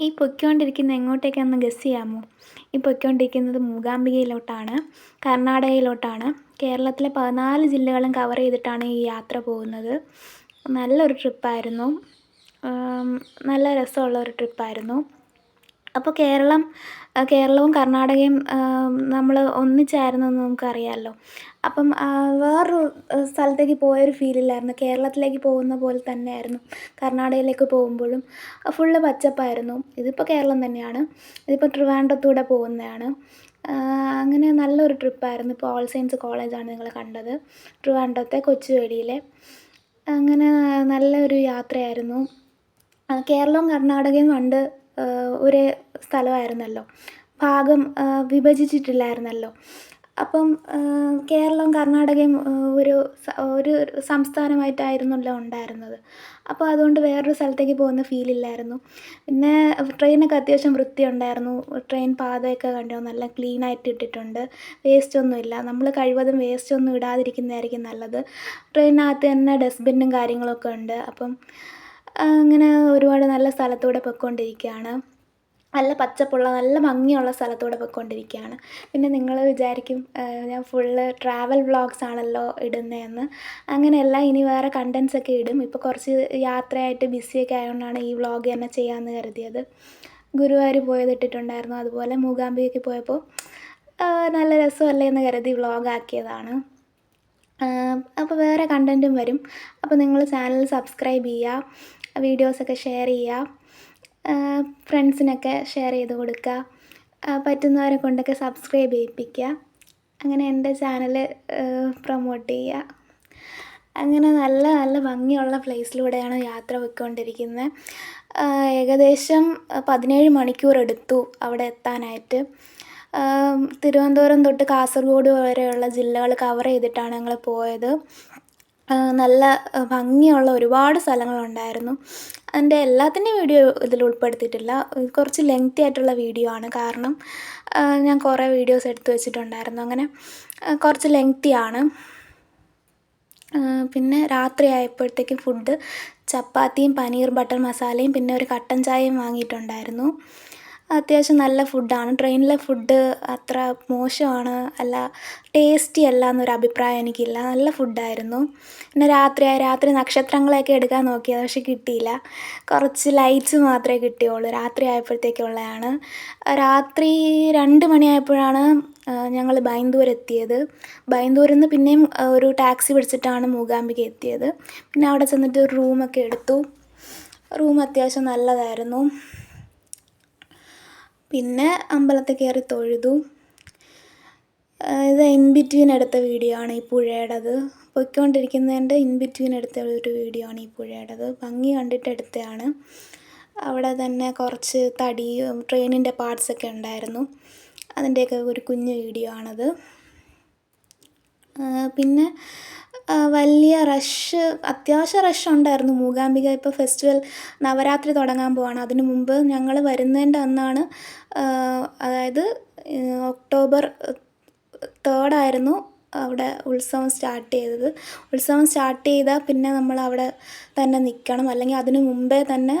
ഈ പൊയ്ക്കൊണ്ടിരിക്കുന്ന എങ്ങോട്ടേക്കാണെന്ന് ഗസ് ചെയ്യാമോ? ഈ പൊയ്ക്കൊണ്ടിരിക്കുന്നത് മൂകാംബികയിലോട്ടാണ് കർണാടകയിലോട്ടാണ്. കേരളത്തിലെ പതിനാല് ജില്ലകളും കവർ ചെയ്തിട്ടാണ് ഈ യാത്ര പോകുന്നത്. നല്ലൊരു ട്രിപ്പായിരുന്നു നല്ല രസമുള്ള ഒരു ട്രിപ്പായിരുന്നു അപ്പോൾ കേരളം കേരളവും കർണാടകയും നമ്മൾ ഒന്നിച്ചായിരുന്നു എന്ന് നമുക്കറിയാമല്ലോ അപ്പം വേറൊരു സ്ഥലത്തേക്ക് പോയൊരു ഫീലില്ലായിരുന്നു കേരളത്തിലേക്ക് പോകുന്ന പോലെ തന്നെയായിരുന്നു. കർണാടകയിലേക്ക് പോകുമ്പോഴും ഫുള്ള് പച്ചപ്പായിരുന്നു. ഇതിപ്പോൾ കേരളം തന്നെയാണ്. ഇതിപ്പോൾ ട്രിവാൻഡ്രത്തൂടെ പോകുന്നതാണ്. അങ്ങനെ നല്ലൊരു ട്രിപ്പായിരുന്നു. ഇപ്പോൾ ഓൾ സയൻസ് കോളേജാണ് നിങ്ങൾ കണ്ടത്. ട്രിവാൻഡ്രത്തെ കൊച്ചുവേളിയിലെ അങ്ങനെ നല്ലൊരു യാത്രയായിരുന്നു. കേരളവും കർണാടകയും പണ്ട് ഒരേ സ്ഥലമായിരുന്നല്ലോ. ഭാഗം വിഭജിച്ചിട്ടില്ലായിരുന്നല്ലോ. അപ്പം കേരളവും കർണാടകയും ഒരു ഒരു സംസ്ഥാനമായിട്ടായിരുന്നല്ലോ ഉണ്ടായിരുന്നത്. അപ്പോൾ അതുകൊണ്ട് വേറൊരു സ്ഥലത്തേക്ക് പോകുന്ന ഫീലില്ലായിരുന്നു പിന്നെ ട്രെയിനൊക്കെ അത്യാവശ്യം വൃത്തിയുണ്ടായിരുന്നു. ട്രെയിൻ പാതയൊക്കെ കണ്ടോ? നല്ല ക്ലീൻ ആയിട്ട് ഇട്ടിട്ടുണ്ട്. വേസ്റ്റ് ഒന്നുമില്ല നമ്മൾ കഴിവതും വേസ്റ്റ് ഒന്നും ഇടാതിരിക്കുന്നതായിരിക്കും നല്ലത്. ട്രെയിനിനകത്ത് തന്നെ ഡസ്റ്റ്ബിന്നും കാര്യങ്ങളൊക്കെ ഉണ്ട്. അപ്പം അങ്ങനെ ഒരുപാട് നല്ല സ്ഥലത്തൂടെ പൊയ്ക്കൊണ്ടിരിക്കുകയാണ്. നല്ല പച്ചപ്പുള്ള നല്ല ഭംഗിയുള്ള സ്ഥലത്തൂടെ പൊയ്ക്കൊണ്ടിരിക്കുകയാണ്. പിന്നെ നിങ്ങൾ വിചാരിക്കും ഞാൻ ഫുള്ള് ട്രാവൽ വ്ളോഗ്സ് ആണല്ലോ ഇടുന്നതെന്ന് അങ്ങനെയല്ല ഇനി വേറെ കണ്ടൻസ് ഒക്കെ ഇടും. ഇപ്പോൾ കുറച്ച് യാത്രയായിട്ട് ബിസിയൊക്കെ ആയതുകൊണ്ടാണ് ഈ വ്ളോഗ് തന്നെ ചെയ്യാമെന്ന് കരുതിയത്. ഗുരുവായൂർ പോയത് ഇട്ടിട്ടുണ്ടായിരുന്നു. അതുപോലെ മൂകാംബികയ്ക്ക് പോയപ്പോൾ നല്ല രസമല്ലേ എന്ന് കരുതി വ്ളോഗ് ആക്കിയതാണ്. അപ്പോൾ വേറെ കണ്ടന്റും വരും. അപ്പോൾ നിങ്ങൾ ചാനൽ സബ്സ്ക്രൈബ് ചെയ്യുക. വീഡിയോസൊക്കെ ഷെയർ ചെയ്യുക. ഫ്രണ്ട്സിനൊക്കെ ഷെയർ ചെയ്ത് കൊടുക്കുക. പറ്റുന്നവരെ കൊണ്ടൊക്കെ സബ്സ്ക്രൈബ് ചെയ്യിപ്പിക്കുക. അങ്ങനെ എന്റെ ചാനൽ പ്രൊമോട്ട് ചെയ്യുക. അങ്ങനെ നല്ല നല്ല ഭംഗിയുള്ള പ്ലേസിലൂടെയാണ് യാത്ര പോയിക്കൊണ്ടിരിക്കുന്നത്. ഏകദേശം പതിനേഴ് മണിക്കൂർ എടുത്തു അവിടെ എത്താനായിട്ട്. തിരുവനന്തപുരം തൊട്ട് കാസർഗോഡ് വരെയുള്ള ജില്ലകൾ കവർ ചെയ്തിട്ടാണ് ഞങ്ങൾ പോയത്. നല്ല ഭംഗിയുള്ള ഒരുപാട് സ്ഥലങ്ങളുണ്ടായിരുന്നു. അതിന്റെ എല്ലാത്തിന്റെയും വീഡിയോ ഇതിൽ ഉൾപ്പെടുത്തിയിട്ടില്ല. കുറച്ച് ലെങ്തി ആയിട്ടുള്ള വീഡിയോ ആണ്. കാരണം ഞാൻ കുറേ വീഡിയോസ് എടുത്തു വെച്ചിട്ടുണ്ടായിരുന്നു. അങ്ങനെ കുറച്ച് ലെങ്തി ആണ്. പിന്നെ രാത്രി ആയപ്പോഴത്തേക്കും ഫുഡ് ചപ്പാത്തിയും പനീർ ബട്ടർ മസാലയും പിന്നെ ഒരു കട്ടൻ ചായയും വാങ്ങിയിട്ടുണ്ടായിരുന്നു. അത്യാവശ്യം നല്ല ഫുഡാണ് ട്രെയിനിലെ ഫുഡ് അത്ര മോശമാണ്. അല്ല ടേസ്റ്റി അല്ല എന്നൊരു അഭിപ്രായം എനിക്കില്ല. നല്ല ഫുഡായിരുന്നു പിന്നെ രാത്രി രാത്രി നക്ഷത്രങ്ങളെയൊക്കെ എടുക്കാൻ നോക്കിയത് പക്ഷെ കിട്ടിയില്ല. കുറച്ച് ലൈറ്റ്സ് മാത്രമേ കിട്ടിയുള്ളൂ. രാത്രി ആയപ്പോഴത്തേക്കുള്ളതാണ്. രാത്രി രണ്ട് മണിയായപ്പോഴാണ് ഞങ്ങൾ ബൈന്ദൂർ എത്തിയത്. ബൈന്ദൂരിൽ നിന്ന് പിന്നെയും ഒരു ടാക്സി പിടിച്ചിട്ടാണ് മൂകാംബിക എത്തിയത്. പിന്നെ അവിടെ ചെന്നിട്ട് ഒരു റൂമൊക്കെ എടുത്തു. റൂം അത്യാവശ്യം നല്ലതായിരുന്നു. പിന്നെ അമ്പലത്തിൽ കയറി തൊഴുതു. ഇത് ഇൻ ബിറ്റ്വീൻ എടുത്ത വീഡിയോ ആണ് ഈ പുഴയുടേത്. പൊയ്ക്കൊണ്ടിരിക്കുന്നതിന്റെ ഇൻ ബിറ്റ്വീൻ എടുത്ത ഒരു വീഡിയോ ആണ് ഈ പുഴയുടേത്. ഭംഗി കണ്ടിട്ട് എടുത്തതാണ്. അവിടെ തന്നെ കുറച്ച് തടി ട്രെയിനിന്റെ പാർട്സൊക്കെ ഉണ്ടായിരുന്നു. അതിന്റെയൊക്കെ ഒരു കുഞ്ഞു വീഡിയോ ആണത്. പിന്നെ വലിയ റഷ് അത്യാവശ്യം റഷ് ഉണ്ടായിരുന്നു. മൂകാംബിക ഇപ്പോൾ ഫെസ്റ്റിവൽ നവരാത്രി തുടങ്ങാൻ പോവാണ്. അതിന് മുമ്പ് ഞങ്ങൾ വരുന്നതിന്റെ അന്നാണ് അതായത് ഒക്ടോബർ തേർഡായിരുന്നു അവിടെ ഉത്സവം സ്റ്റാർട്ട് ചെയ്തത്. ഉത്സവം സ്റ്റാർട്ട് ചെയ്താൽ പിന്നെ നമ്മൾ അവിടെ തന്നെ നിൽക്കണം അല്ലെങ്കിൽ അതിന് മുമ്പേ തന്നെ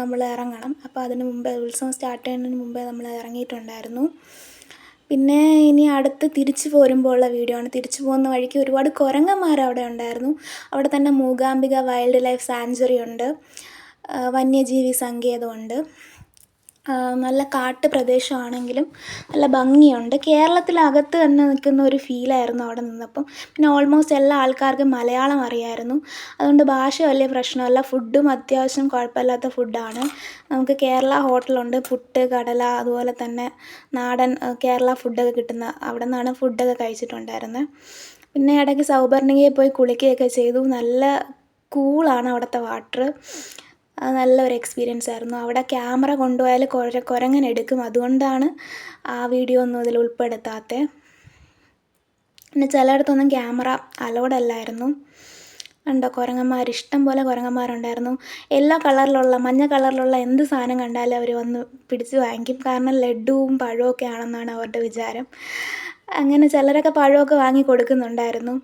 നമ്മൾ ഇറങ്ങണം. അപ്പോൾ അതിന് മുമ്പേ ഉത്സവം സ്റ്റാർട്ട് ചെയ്യുന്നതിന് മുമ്പേ നമ്മൾ ഇറങ്ങിയിട്ടുണ്ടായിരുന്നു. പിന്നെ ഇനി അടുത്ത് തിരിച്ചു പോരുമ്പോൾ ഉള്ള വീഡിയോ ആണ്. തിരിച്ചു പോകുന്ന വഴിക്ക് ഒരുപാട് കുരങ്ങന്മാർ അവിടെ ഉണ്ടായിരുന്നു. അവിടെ തന്നെ മൂകാംബിക വൈൽഡ് ലൈഫ് സാങ്ച്വറി ഉണ്ട്. വന്യജീവി സങ്കേതമുണ്ട് നല്ല കാട്ട് പ്രദേശമാണെങ്കിലും നല്ല ഭംഗിയുണ്ട്. കേരളത്തിലകത്ത് തന്നെ നിൽക്കുന്ന ഒരു ഫീലായിരുന്നു അവിടെ നിന്നപ്പം. പിന്നെ ഓൾമോസ്റ്റ് എല്ലാ ആൾക്കാർക്കും മലയാളം അറിയായിരുന്നു. അതുകൊണ്ട് ഭാഷ വലിയ പ്രശ്നമല്ല. ഫുഡും അത്യാവശ്യം കുഴപ്പമില്ലാത്ത ഫുഡാണ് നമുക്ക് കേരള ഹോട്ടലുണ്ട് പുട്ട് കടല അതുപോലെ തന്നെ നാടൻ കേരള ഫുഡൊക്കെ കിട്ടുന്ന അവിടെ നിന്നാണ് ഫുഡൊക്കെ കഴിച്ചിട്ടുണ്ടായിരുന്നത് പിന്നെ ഇടയ്ക്ക് സൗപർണികയിൽ പോയി കുളിക്കുകയൊക്കെ ചെയ്തു. നല്ല കൂളാണ് അവിടുത്തെ വാട്ടർ നല്ലൊരു എക്സ്പീരിയൻസ് ആയിരുന്നു. അവിടെ ക്യാമറ കൊണ്ടുപോയാൽ കുര കുരങ്ങൻ എടുക്കും. അതുകൊണ്ടാണ് ആ വീഡിയോ ഒന്നും ഇതിൽ ഉൾപ്പെടുത്താത്തത് പിന്നെ ചിലയിടത്തൊന്നും ക്യാമറ അലൗഡ് അല്ലായിരുന്നു. കണ്ടോ? കുരങ്ങന്മാർ ഇഷ്ടം പോലെ കുരങ്ങന്മാരുണ്ടായിരുന്നു. എല്ലാ കളറിലുള്ള മഞ്ഞ കളറിലുള്ള എന്ത് സാധനം കണ്ടാലും അവർ വന്ന് പിടിച്ച് വാങ്ങിക്കും. കാരണം ലഡുവും പഴമൊക്കെ ആണെന്നാണ് അവരുടെ വിചാരം. അങ്ങനെ ചിലരൊക്കെ പഴമൊക്കെ വാങ്ങി കൊടുക്കുന്നുണ്ടായിരുന്നു.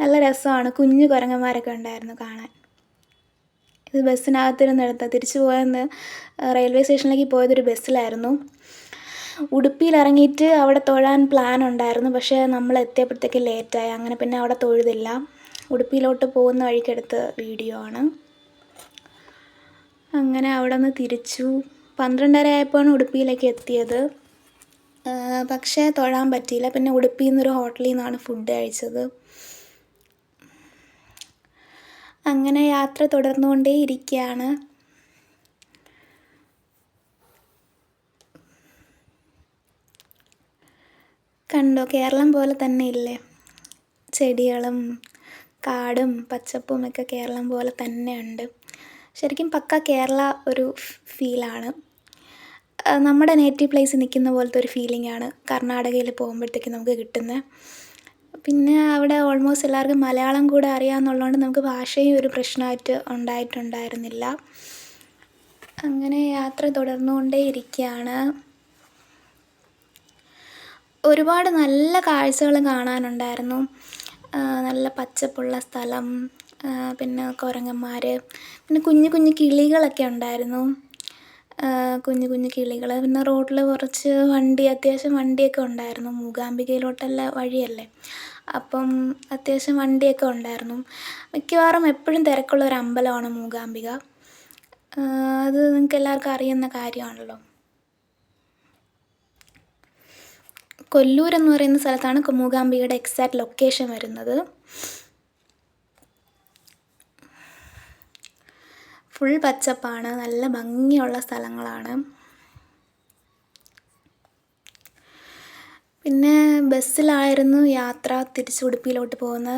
നല്ല രസമാണ്. കുഞ്ഞു കുരങ്ങന്മാരൊക്കെ ഉണ്ടായിരുന്നു കാണാൻ. ഇത് ബസ്സിനകത്തൊരു എടുത്തത് തിരിച്ചു പോയെന്ന് റെയിൽവേ സ്റ്റേഷനിലേക്ക് പോയതൊരു ബസ്സിലായിരുന്നു. ഉടുപ്പിയിൽ ഇറങ്ങിയിട്ട് അവിടെ തൊഴാൻ പ്ലാൻ ഉണ്ടായിരുന്നു. പക്ഷേ നമ്മൾ എത്തിയപ്പോഴത്തേക്ക് ലേറ്റായി അങ്ങനെ പിന്നെ അവിടെ തൊഴുതില്ല. ഉടുപ്പിയിലോട്ട് പോകുന്ന വഴിക്കെടുത്ത വീഡിയോ ആണ്. അങ്ങനെ അവിടെ നിന്ന് തിരിച്ചു. പന്ത്രണ്ടര ആയപ്പോഴാണ് ഉടുപ്പിയിലേക്ക് എത്തിയത്. പക്ഷേ തൊഴാൻ പറ്റിയില്ല. പിന്നെ ഉടുപ്പിയിൽ നിന്നൊരു ഹോട്ടലിൽ നിന്നാണ് ഫുഡ് കഴിച്ചത്. അങ്ങനെ യാത്ര തുടർന്നുകൊണ്ടേ ഇരിക്കുകയാണ് കണ്ടോ കേരളം പോലെ തന്നെ ഇല്ലേ? ചെടികളും കാടും പച്ചപ്പും ഒക്കെ കേരളം പോലെ തന്നെ ഉണ്ട്. ശരിക്കും പക്ക കേരള ഒരു ഫീലാണ്. നമ്മുടെ നേറ്റീവ് പ്ലേസ് നിൽക്കുന്ന പോലത്തെ ഒരു ഫീലിംഗ് ആണ് കർണാടകയിൽ പോകുമ്പോഴത്തേക്ക് നമുക്ക് കിട്ടുന്നത്. പിന്നെ അവിടെ ഓൾമോസ്റ്റ് എല്ലാവർക്കും മലയാളം കൂടെ അറിയാമെന്നുള്ളതുകൊണ്ട് നമുക്ക് ഭാഷയും ഒരു പ്രശ്നമായിട്ട് ഉണ്ടായിട്ടുണ്ടായിരുന്നില്ല. അങ്ങനെ യാത്ര തുടർന്നുകൊണ്ടേ ഇരിക്കുകയാണ് ഒരുപാട് നല്ല കാഴ്ചകൾ കാണാനുണ്ടായിരുന്നു. നല്ല പച്ചപ്പുള്ള സ്ഥലം പിന്നെ കുരങ്ങന്മാർ പിന്നെ കുഞ്ഞു കുഞ്ഞു കിളികളൊക്കെ ഉണ്ടായിരുന്നു. കുഞ്ഞു കുഞ്ഞു കിളികൾ പിന്നെ റോഡിൽ കുറച്ച് വണ്ടി അത്യാവശ്യം വണ്ടിയൊക്കെ ഉണ്ടായിരുന്നു. മൂകാംബികയിലോട്ടുള്ള വഴിയല്ലേ. അപ്പം അത്യാവശ്യം വണ്ടിയൊക്കെ ഉണ്ടായിരുന്നു. മിക്കവാറും എപ്പോഴും തിരക്കുള്ള ഒരു അമ്പലമാണ് മൂകാംബിക. അത് നിങ്ങൾക്ക് എല്ലാവർക്കും അറിയുന്ന കാര്യമാണല്ലോ. കൊല്ലൂർ എന്ന് പറയുന്ന സ്ഥലത്താണ് മൂകാംബികയുടെ എക്സാക്ട് ലൊക്കേഷൻ വരുന്നത്. ഫുൾ പച്ചപ്പാണ് നല്ല ഭംഗിയുള്ള സ്ഥലങ്ങളാണ്. പിന്നെ ബസ്സിലായിരുന്നു യാത്ര തിരിച്ച് ഉടുപ്പിയിലോട്ട് പോകുന്ന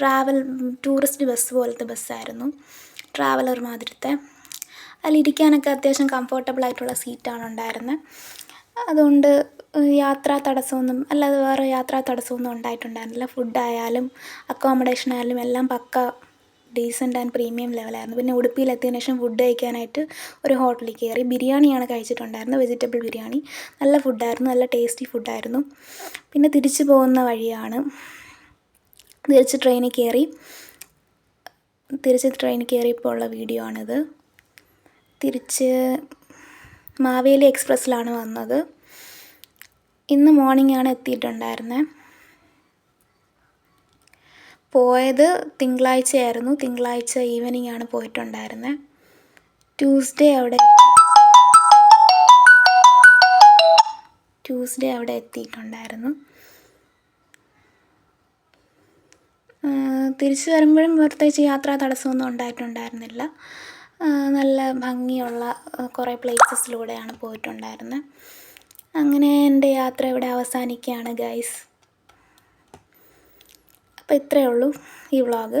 ട്രാവൽ ടൂറിസ്റ്റ് ബസ് പോലത്തെ ബസ്സായിരുന്നു. ട്രാവലർ മാതിരത്തെ. അതിലിരിക്കാനൊക്കെ അത്യാവശ്യം കംഫർട്ടബിൾ ആയിട്ടുള്ള സീറ്റാണ് ഉണ്ടായിരുന്നത് അതുകൊണ്ട് യാത്രാ തടസ്സമൊന്നും അല്ലാതെ വേറെ യാത്രാ തടസ്സമൊന്നും ഉണ്ടായിട്ടുണ്ടായിരുന്നില്ല. ഫുഡായാലും അക്കോമഡേഷൻ ആയാലും എല്ലാം പക്ക. ഡീസന്റ് ആൻഡ് പ്രീമിയം ലെവലായിരുന്നു പിന്നെ ഉടുപ്പിയിലെത്തിയതിനു ശേഷം ഫുഡ് കഴിക്കാനായിട്ട് ഒരു ഹോട്ടലിൽ കയറി. ബിരിയാണിയാണ് കഴിച്ചിട്ടുണ്ടായിരുന്നത് വെജിറ്റബിൾ ബിരിയാണി. നല്ല ഫുഡായിരുന്നു നല്ല ടേസ്റ്റി ഫുഡായിരുന്നു പിന്നെ തിരിച്ചു പോകുന്ന വഴിയാണ്. തിരിച്ച് ട്രെയിനിൽ കയറി തിരിച്ച് ട്രെയിനിൽ കയറിയപ്പോൾ ഉള്ള വീഡിയോ ആണിത്. തിരിച്ച് മാവേലി എക്സ്പ്രസ്സിലാണ് വന്നത്. ഇന്ന് മോർണിംഗ് ആണ് എത്തിയിട്ടുണ്ടായിരുന്നത് പോയത് തിങ്കളാഴ്ചയായിരുന്നു. തിങ്കളാഴ്ച ഈവനിങ് ആണ് പോയിട്ടുണ്ടായിരുന്നത് ട്യൂസ്ഡേ അവിടെ ട്യൂസ്ഡേ അവിടെ എത്തിയിട്ടുണ്ടായിരുന്നു. തിരിച്ചു വരുമ്പോഴും പ്രത്യേകിച്ച് യാത്രാ തടസ്സമൊന്നും ഉണ്ടായിട്ടുണ്ടായിരുന്നില്ല. നല്ല ഭംഗിയുള്ള കുറേ പ്ലേസസിലൂടെയാണ് പോയിട്ടുണ്ടായിരുന്നത് അങ്ങനെ എന്റെ യാത്ര ഇവിടെ അവസാനിക്കുകയാണ് ഗൈസ് അപ്പോൾ ഇത്രയേ ഉള്ളൂ ഈ വ്ളോഗ്.